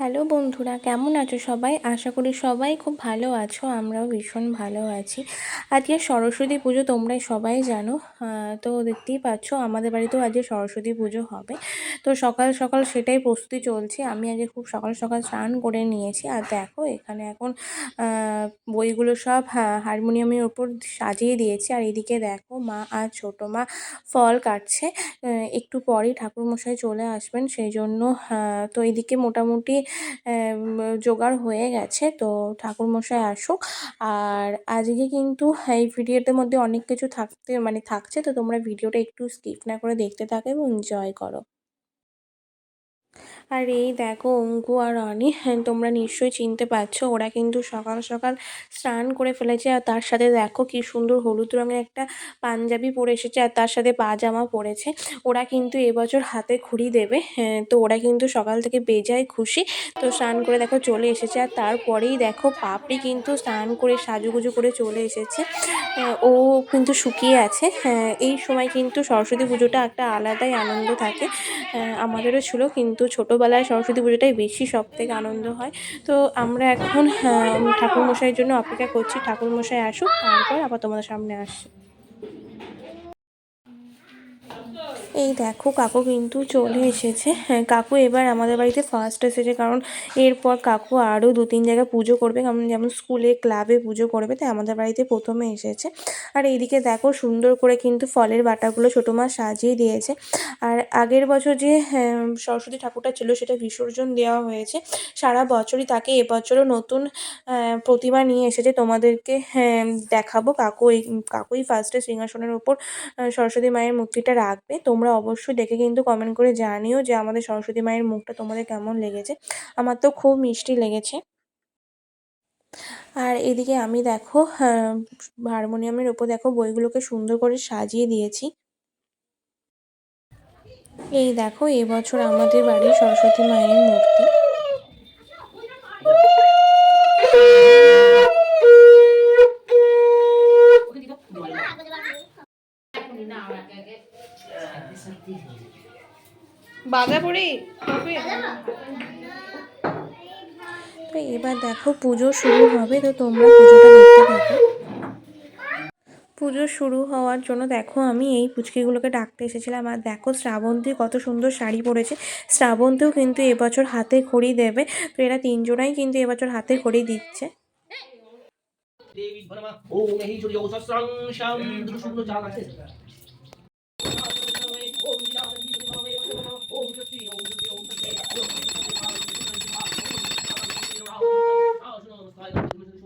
Hello বন্ধুরা, কেমন আছো সবাই? আশা করি সবাই খুব ভালো আছো, আমরাও ভীষণ ভালো আছি। আজকে সরস্বতী পুজো তোমরা সবাই জানো তো দেখতেই পাচ্ছ আমাদের বাড়িতেও আজকে সরস্বতী পুজো হবে। তো সকাল সকাল সেটাই প্রস্তুতি চলছে, আমি আজকে খুব সকাল সকাল স্নান করে নিয়েছি। আর দেখো, এখানে এখন বইগুলো সব হারমোনিয়ামের ওপর সাজিয়ে দিয়েছি। আর এদিকে দেখো, মা আর ছোটো মা ফল কাটছে একটু পরেই ঠাকুরমশাই চলে আসবেন, সেই জন্য তো এদিকে মোটামুটি জোগাড় হয়ে গেছে। তো ঠাকুরমশাই আসুক। আর আজকে কিন্তু এই ভিডিওটার মধ্যে অনেক কিছু থাকতে মানে থাকছে। তো তোমরা ভিডিওটা একটু স্কিপ না করে দেখতে থাকো এবং এনজয় করো। আর এই দেখো অঙ্কু আর অনি হ্যাঁ, তোমরা নিশ্চয়ই চিনতে পারছ ওরা কিন্তু সকাল সকাল স্নান করে ফেলেছে আর তার সাথে দেখো কি সুন্দর হলুদ রঙের একটা পাঞ্জাবি পরে এসেছে আর তার সাথে পাজামা পরেছে ওরা কিন্তু এবছর হাতে খড়ি দেবে হ্যাঁ, তো ওরা কিন্তু সকাল থেকে বেজায় খুশি তো স্নান করে দেখো চলে এসেছে আর তারপরেই দেখো পাপড়ি কিন্তু স্নান করে সাজুগুজু করে চলে এসেছে ও কিন্তু শুকিয়ে আছে হ্যাঁ, এই সময় কিন্তু সরস্বতী পুজোটা একটা আলাদাই আনন্দ থাকে আমাদেরও ছিল কিন্তু ছোটোবেলায় সরস্বতী পুজোটাই বেশি সব থেকে আনন্দ হয়। তো আমরা এখন ঠাকুরমশাইয়ের জন্য অপেক্ষা করছি। ঠাকুরমশাই আসুক, তারপর আবার তোমাদের সামনে আসছি। এই দেখো কাকু কিন্তু চলে এসেছে। হ্যাঁ কাকু এবার আমাদের বাড়িতে ফার্স্ট এসেছে কারণ এরপর কাকু আরও দু তিন জায়গায় পুজো করবে কারণ যেমন স্কুলে ক্লাবে পুজো করবে তাই আমাদের বাড়িতে প্রথমে এসেছে। আর এইদিকে দেখো সুন্দর করে কিন্তু ফলের বাটাগুলো ছোটো মা সাজিয়ে দিয়েছে। আর আগের বছর যে হ্যাঁ, সরস্বতী ঠাকুরটা ছিল সেটা বিসর্জন দেওয়া হয়েছে। সারা বছরই তাকে এবছরও নতুন প্রতিমা নিয়ে এসেছে। তোমাদেরকে হ্যাঁ, দেখাবো। কাকু এই কাকুই ফার্স্টে সিংহাসনের ওপর সরস্বতী মায়ের মূর্তিটা রাখবে। তোমরা অবশ্যই দেখে কিন্তু কমেন্ট করে জানিও যে আমাদের সরস্বতী মায়ের মুখটা তোমাদের কেমন লেগেছে। আমার তো খুব মিষ্টি লেগেছে। আর এদিকে আমি দেখো আহ, হারমোনিয়ামের উপর দেখো বইগুলোকে সুন্দর করে সাজিয়ে দিয়েছি। এই দেখো এবছর আমাদের বাড়ির সরস্বতী মায়ের মূর্তি। তো এবার দেখো পুজো শুরু হবে তো তোমরা পুজোটা দেখতে থাকো। পুজো শুরু হওয়ার জন্য দেখো আমি এই পুচকিগুলোকে ডাকতে এসেছিলাম। আর দেখো শ্রাবন্তী কত সুন্দর শাড়ি পরেছে। শ্রাবন্তীও কিন্তু এবছর হাতে খড়ি দেবে। তো এরা তিনজনাই কিন্তু এবছর হাতে খড়ি দিচ্ছে। দেবী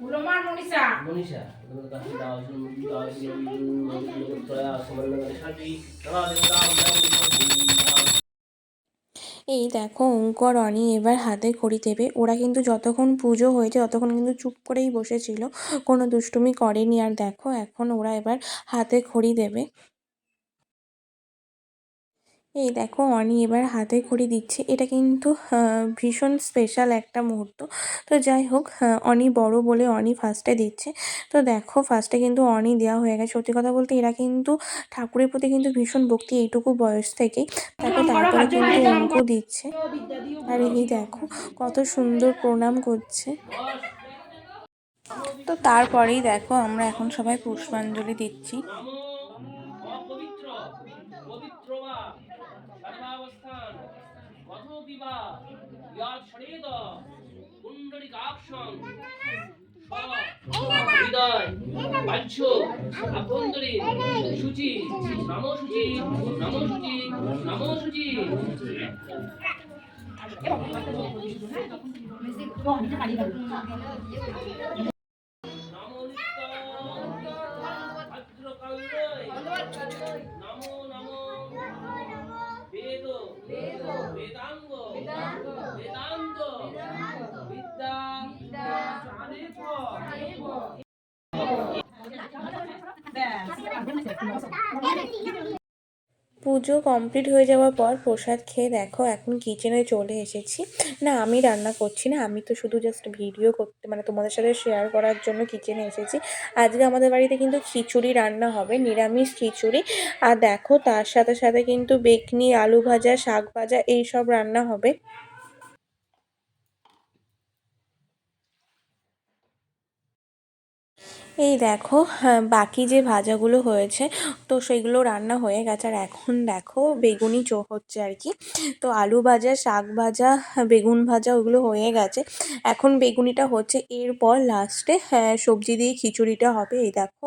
উলমার মনীষা মনীষা কাছে দাও শুনুন দাও শুনুন তোরা সমান সাথী দাও দাও দাও এই দেখো অঙ্কর অনি এবার হাতে খড়ি দেবে ওরা কিন্তু যতক্ষণ পুজো হয়েছে ততক্ষণ কিন্তু চুপ করেই বসেছিল কোনো দুষ্টুমি করেনি আর দেখো এখন ওরা এবার হাতে খড়ি দেবে এই দেখো অনি এবার হাতে খড়ি দিচ্ছে। এটা কিন্তু ভীষণ স্পেশাল একটা মুহূর্ত। তো যাই হোক আহ, অনি বড় বলে অনি ফার্স্টে দিচ্ছে। তো দেখো ফার্স্টে কিন্তু অনি দেওয়া হয়ে গেছে। সত্যি কথা বলতে এরা কিন্তু ঠাকুরের প্রতি কিন্তু ভীষণ ভক্তি এইটুকু বয়স থেকেই। তাকে তারপরে কিন্তু অঙ্ক দিচ্ছে। আর এই দেখো কত সুন্দর প্রণাম করছে। তো তারপরেই দেখো আমরা এখন সবাই পুষ্পাঞ্জলি দিচ্ছি। ইয়াদ ষড়েদ পুণ্ডরিকাক্ষং হৃদয় বাহ্য। আভ্যন্তরীণ সূচি। নম সূচি নম সূচি নম সূচি। নমো পুজো কমপ্লিট হয়ে যাওয়ার পর প্রসাদ খেয়ে দেখো, এখন কিচেনে চলে এসেছি। না, আমি রান্না করছি না, আমি তো শুধু জাস্ট ভিডিও করতে মানে তোমাদের সাথে শেয়ার করার জন্য কিচেনে এসেছি। আজকে আমাদের বাড়িতে কিন্তু খিচুড়ি রান্না হবে, নিরামিষ খিচুড়ি। আর দেখো, তার সাথে সাথে কিন্তু বেকনি, আলু ভাজা, শাক ভাজা এই সব রান্না হবে। এই দেখো হ্যাঁ, বাকি যে ভাজাগুলো হয়েছে তো সেগুলো রান্না হয়ে গেছে। আর এখন দেখো বেগুনি চো হচ্ছে আর কি। তো আলু ভাজা শাক ভাজা বেগুন ভাজা ওগুলো হয়ে গেছে। এখন বেগুনিটা হচ্ছে এরপর লাস্টে হ্যাঁ সবজি দিয়ে খিচুড়িটা হবে এই দেখো।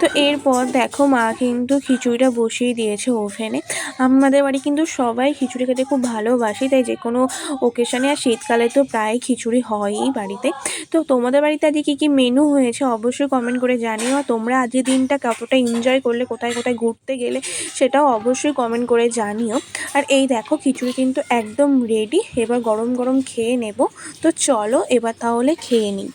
তো এরপর দেখো মা কিন্তু খিচুড়িটা বসিয়ে দিয়েছে ওভেনে আমাদের বাড়ি কিন্তু সবাই খিচুড়ি খেতে খুব ভালোবাসি, তাই যে কোনো ওকেশনে আর শীতকালে তো প্রায় খিচুড়ি হয়ই বাড়িতে। তো তোমাদের বাড়িতে আজকে কী কী মেনু হয়েছে অবশ্যই কমেন্ট করে জানিও। আর তোমরা আজকের দিনটা কতটা এনজয় করলে, কোথায় কোথায় ঘুরতে গেলে সেটাও অবশ্যই কমেন্ট করে জানিও। আর এই দেখো খিচুড়ি কিন্তু একদম রেডি এবার গরম গরম খেয়ে নেব। তো চলো এবার তাহলে খেয়ে নিই।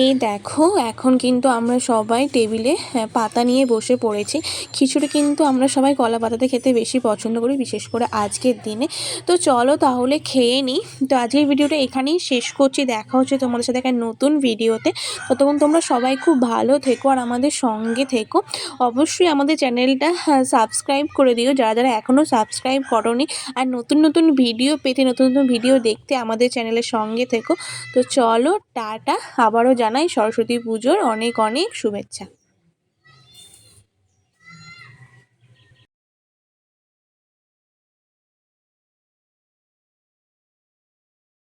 এই দেখো এখন কিন্তু আমরা সবাই টেবিলে হ্যাঁ, পাতা নিয়ে বসে পড়েছি। খিচুড়ি কিন্তু আমরা সবাই কলা পাতাতে খেতে বেশি পছন্দ করি বিশেষ করে আজকের দিনে। তো চলো তাহলে খেয়ে নিই তো আজকের ভিডিওটা এখানেই শেষ করছি। দেখা হচ্ছে তোমাদের সাথে একটা নতুন ভিডিওতে। ততক্ষণ তোমরা সবাই খুব ভালো থেকো আর আমাদের সঙ্গে থেকো। অবশ্যই আমাদের চ্যানেলটা সাবস্ক্রাইব করে দিও। যারা যারা এখনও সাবস্ক্রাইব করনি আর নতুন নতুন ভিডিও পেতে নতুন নতুন ভিডিও দেখতে আমাদের চ্যানেলের সঙ্গে থেকো। তো চলো টাটা। আবারও জানাই সরস্বতী পুজোর অনেক অনেক শুভেচ্ছা।